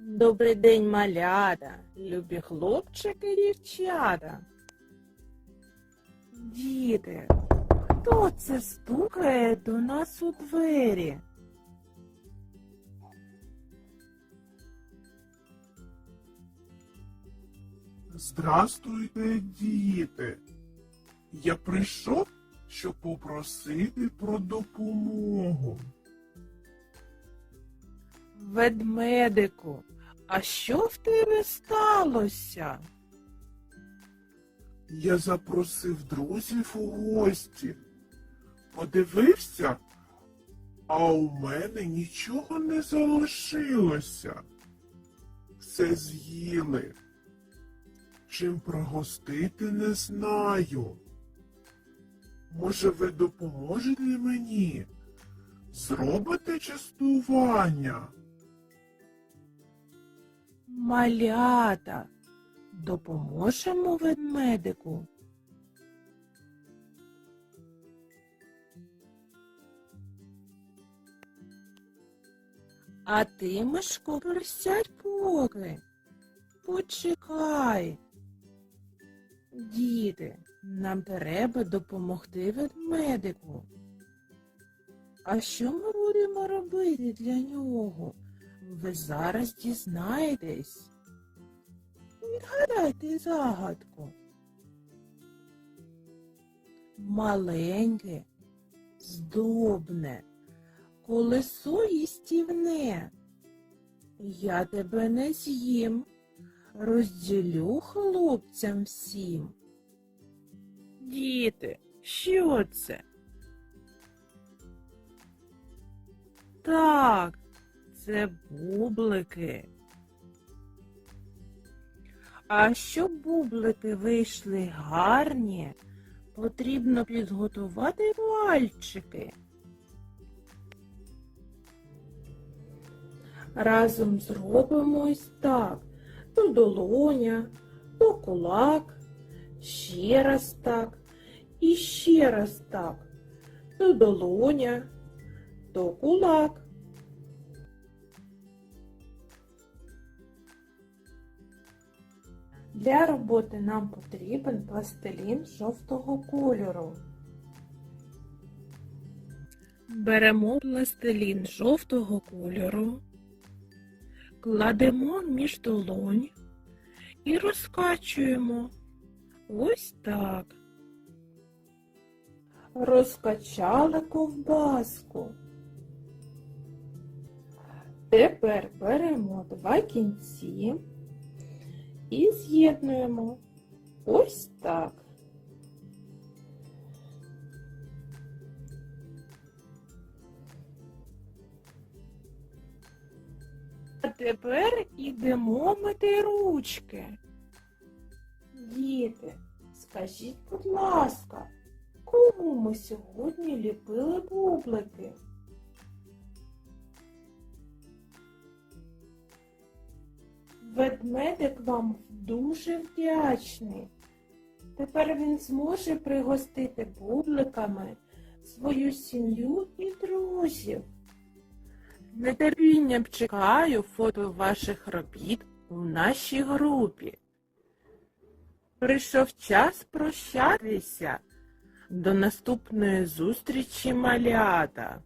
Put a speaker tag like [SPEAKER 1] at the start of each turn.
[SPEAKER 1] Добрий день, малята, любі хлопчики і дівчата. Діти, хто це стукає до нас у двері?
[SPEAKER 2] Здрастуйте, діти. Я прийшов, щоб попросити про допомогу.
[SPEAKER 1] Ведмедику, а що в тебе сталося?
[SPEAKER 2] Я запросив друзів у гості. Подивився, а у мене нічого не залишилося. Все з'їли. Чим пригостити не знаю. Може, ви допоможете мені? Зробите частування?
[SPEAKER 1] Малята, допоможемо ведмедику. А ти, Мишко, присядь поки. Почекай. Діти, нам треба допомогти ведмедику. А що ми будемо робити для нього? Ви зараз дізнаєтесь. Відгадайте загадку. Маленьке, здобне, колесо їстівне. Я тебе не з'їм, розділю хлопцям всім. Діти, що це? Так, це бублики. А щоб бублики вийшли гарні, потрібно підготувати пальчики. Разом зробимо ось так. То долоня, то кулак, ще раз так, і ще раз так. То долоня, то кулак. Для роботи нам потрібен пластилін жовтого кольору. Беремо пластилін жовтого кольору, кладемо між долонь і розкачуємо. Ось так. Розкачали ковбаску. Тепер беремо два кінці і з'єднуємо ось так. А тепер ідемо мити ручки. Діти, скажіть, будь ласка, кому ми сьогодні ліпили бублики? Ведмедик вам дуже вдячний. Тепер він зможе пригостити бубликами свою сім'ю і друзів. Нетерпінням чекаю фото ваших робіт у нашій групі. Прийшов час прощатися. До наступної зустрічі, малята!